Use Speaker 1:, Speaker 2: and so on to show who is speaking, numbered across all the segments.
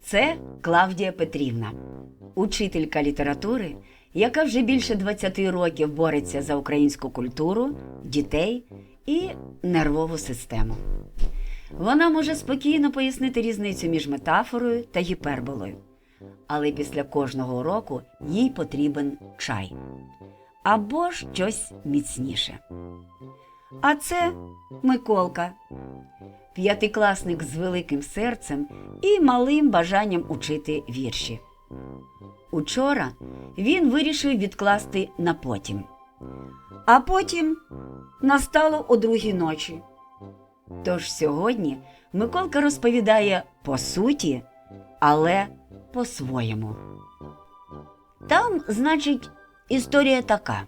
Speaker 1: Це Клавдія Петрівна, учителька літератури, яка вже більше 20 років бореться за українську культуру, дітей і нервову систему. Вона може спокійно пояснити різницю між метафорою та гіперболою, але після кожного уроку їй потрібен чай або щось міцніше. А це Миколка, п'ятикласник з великим серцем і малим бажанням учити вірші. Учора він вирішив відкласти на потім, а потім настало о другій ночі. Тож сьогодні Миколка розповідає по суті, але по-своєму. Там, значить, історія така: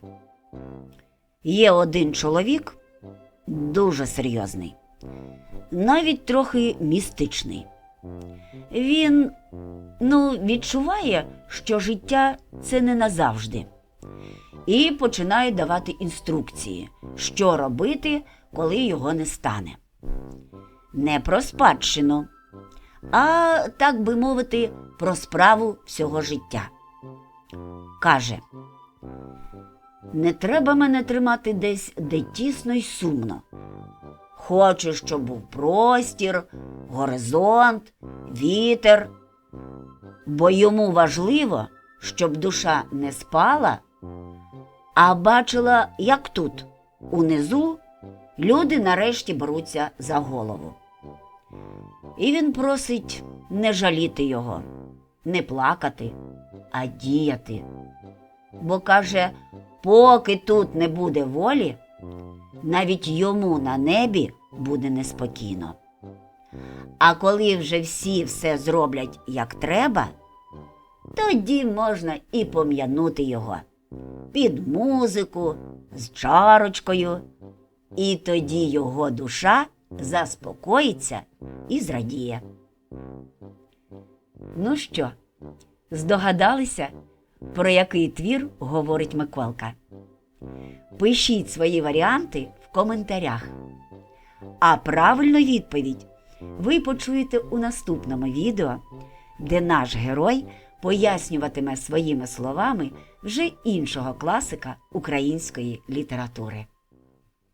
Speaker 1: є один чоловік дуже серйозний, навіть трохи містичний. Він ну, відчуває, що життя це не назавжди, і починає давати інструкції, що робити, коли його не стане. Не про спадщину, а так би мовити, про справу всього життя. Каже: Не треба мене тримати десь, де тісно й сумно. Хочу, щоб був простір, горизонт, вітер. Бо йому важливо, щоб душа не спала, а бачила, як тут, унизу, люди нарешті беруться за голову. І він просить не жаліти його, не плакати, а діяти. Бо каже, поки тут не буде волі, навіть йому на небі буде неспокійно. А коли вже всі все зроблять як треба, тоді можна і пом'янути його під музику, з чарочкою, і тоді його душа заспокоїться і зрадіє. Ну що, здогадалися, про який твір говорить Миколка? Пишіть свої варіанти в коментарях. А правильну відповідь ви почуєте у наступному відео, де наш герой пояснюватиме своїми словами вже іншого класика української літератури.